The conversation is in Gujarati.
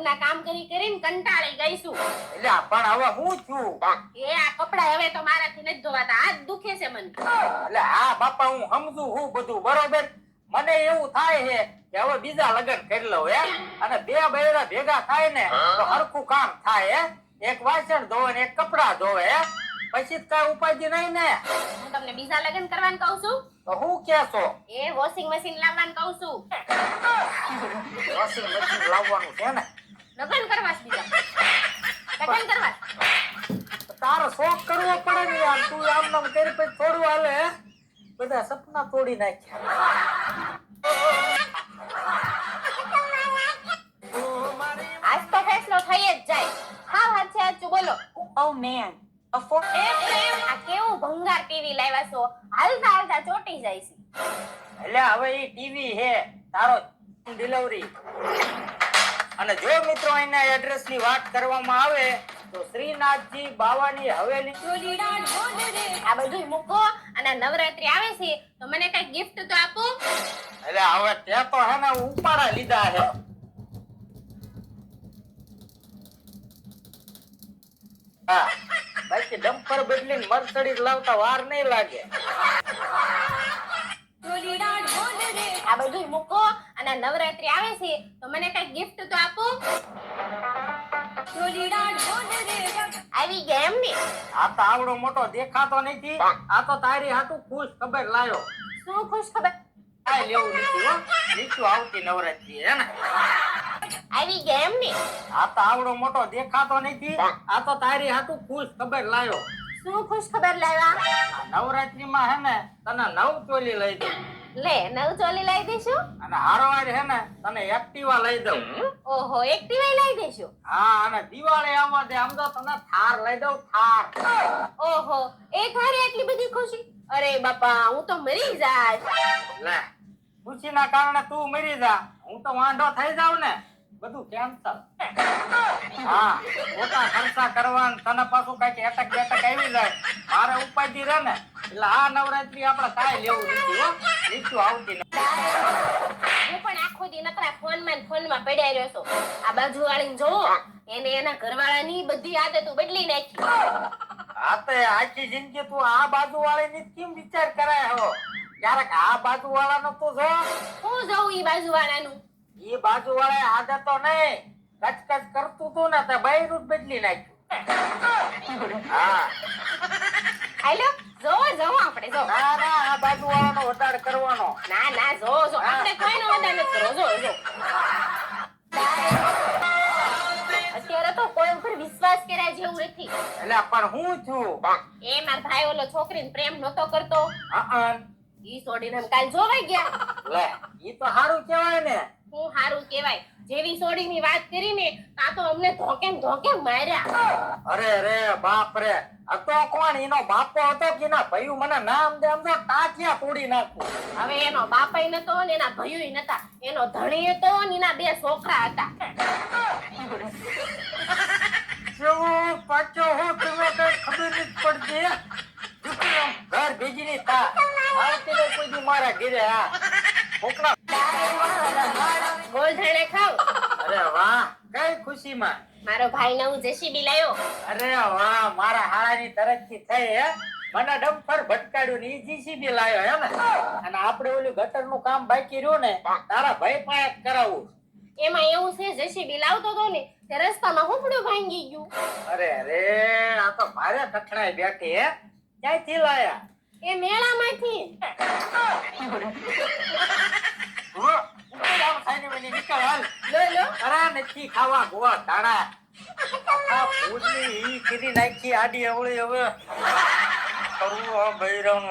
ઘરના કામ કરી કરીને કંટાળી ગઈશું એટલે પણ હવે હું છું? એ આ કપડા હવે તો મારાથી નથી ધોવાતા. હાથ દુખે છે મને. એટલે હા બાપા હું સમજુ હું બધું બરોબર? મને એવું થાય છે કે હવે બીજા લગ્ન કરી લઉં હે? અને બે બૈરા ભેગા થાય ને તો હરખું કામ થાય હે? એક વાસણ ધોવે ને એક કપડા ધોવે હે? પછી કઈ ઉપાધિ નહીં ને? હું તમને બીજા લગ્ન કરવાનું કહું છું? તો હું કેશો એ વોશિંગ મશીન લાવવાનું કહું છું. વોશિંગ મશીન લાવવાનું છે ને? લગ્ન કરવા બીજા. લગ્ન કરવા તારો શોખ કરવો પડે ને યાર તું આમ નામ કરી પછી થોડું હાલે બધા સપના તોડી નાખ્યા. આજ તો ફેસલો થઈ જ જાય. હા હા છે આજુ બોલો. ઓ મેન પ્રેમ આ કેવું ભંગાર ટીવી લાવ્યા છો? હાલતા હાલતા ચોટી જાય છે. એટલે હવે ઈ ટીવી હે તારો ડિલિવરી અને જો મિત્રો એના એડ્રેસની વાત કરવામાં આવે તો શ્રીનાથજી બાવાની હવેલી. આ બધું મૂકો અને નવરાત્રી આવે છે તો મને કઈ ગિફ્ટ તો આપો. એટલે હવે તે તો હે ને ઉપાડા લીધા છે. હા બાકી ડમ્પર બદલીને મર્સડીઝ લાવતા વાર નહીં લાગે. આ બધું મૂકો અને નવરાત્રી આવે છે તો મને કઈ ગિફ્ટ તો આપો. આવી ગયા એમ ને? આ તો આવડો મોટો દેખાતો નથી. આ તો તારી હાટું ખુશ ખબર લાયો. શું ખુશ ખબર? આ લેવું નીચું હો. નીચું આવતી નવરાત્રી હે ને? આવી ગયા એમ ને? આ તો આવડો મોટો દેખાતો નથી. આ તો તારી હાટું ખુશ ખબર લાયો. શું ખુશ ખબર લાવ્યા? નવરાત્રીમાં હે ને તને નવ ચોલી લઈ દઉં. લે નવ ચોલી લઈ દઈશું? અને હારોવાર હે ને તને એક્ટિવા લઈ દઉં. ઓહો એક્ટિવા લઈ દઈશું? હા અને દિવાળી આવવા દે આમ તો તને થાર લઈ દઉં થાર. ઓહો એક હારે એટલી બધી ખુશી? અરે બાપા હું તો મરી જાય લે ખુશીના કારણે તું મરી જા. હું તો વાંઢો થઈ જાઉં ને. બધું કેન્સલ હા મોટા ખર્ચા કરવા તને પાછું કંઈક એટક બેટક આવી જાય. મારે ઉપાધી રહે ને. એટલે આ નવરાત્રી આપણે કાય લેવું નથી હો. નીચું આવતી નથી હું પણ આખો દી નકરા ફોનમાં ફોનમાં પડ્યા રહ્યો છું. આ બાજુ વાળીને જોવો એને એના ઘરવાળાની બધી આદતો બદલી નાખી. આ તો આખી જિંદગી તું આ બાજુ વાળી ની કેમ વિચાર કરાય હો? ક્યારેક આ બાજુ વાળાનો તો જો. હું જોઉં ઈ બાજુ વાળાનું એ બાજુ વાળા આદતો નહીં. કચકચ કરતું તું ને તે બૈરું બદલી નાખ્યું. હા હાલો? જો જો આપણે જો ના ના આ બાજુ વાળાનો વધારે કરવાનો. ના ના જો જો આપણે કોઈનો વધારે નથી કરવો. જો જો અત્યારે તો કોઈ ઉપર વિશ્વાસ કર્યા જેવું નથી. એટલે પણ હું છું? એ માર ભાઈ ઓલો છોકરીને પ્રેમ નતો કરતો. ઈ છોડીને કાલ જોવાઈ ગયા. લે ઈ તો સારું કહેવાય ને. હું હારું કેવાય જેવી સોડીની વાત કરી ને તા તો અમને ધોકે ને ધોકે માર્યા. અરે રે બાપ રે આ તો કોણ? એનો બાપો હતો કે ના? ભાઈ મને નામ દે આમ તો ટાંટિયા તોડી નાખું? હવે એનો બાપાય નતો ને એના ભાઈઓય નતા. એનો ધણી હતો ને એના બે છોકરા હતા. કેવો પાછો હું તમે કઈ ખબર નથી પડતી? ઘર ભેગીની થા આવતી કોઈ મારા ઘેરે હા. મોકલા ખુશીમાં મારો ભાઈ નવું જેસીબી લાયો. અરે વાહ મારા હાળાની તરફથી થઈ હે. મને ડમ્પર ભટકાડ્યું ને જીસીબી લાયો હે ને અને આપણે ઓલું ગટરનું કામ બાકી રહ્યું ને તારા ભાઈ પાસે કરાવું. એમાં એવું છે જેસીબી લાવતો તો ને તે રસ્તામાં હુંપડું ભાંગી ગયું. અરે અરે આ તો મારે કઠણાઈ બેઠી હે. ક્યાંયથી લાયા? એ મેળામાંથી. હો, ઉપર આમ ખાઈને મને નીકળ હાલ. લો લો. અરે નથી ખાવા ગોવા ધાણા આ ભૂતની ઈ કીધી નાખી આડી અવળી હવે. કરવું આ બૈરાનું.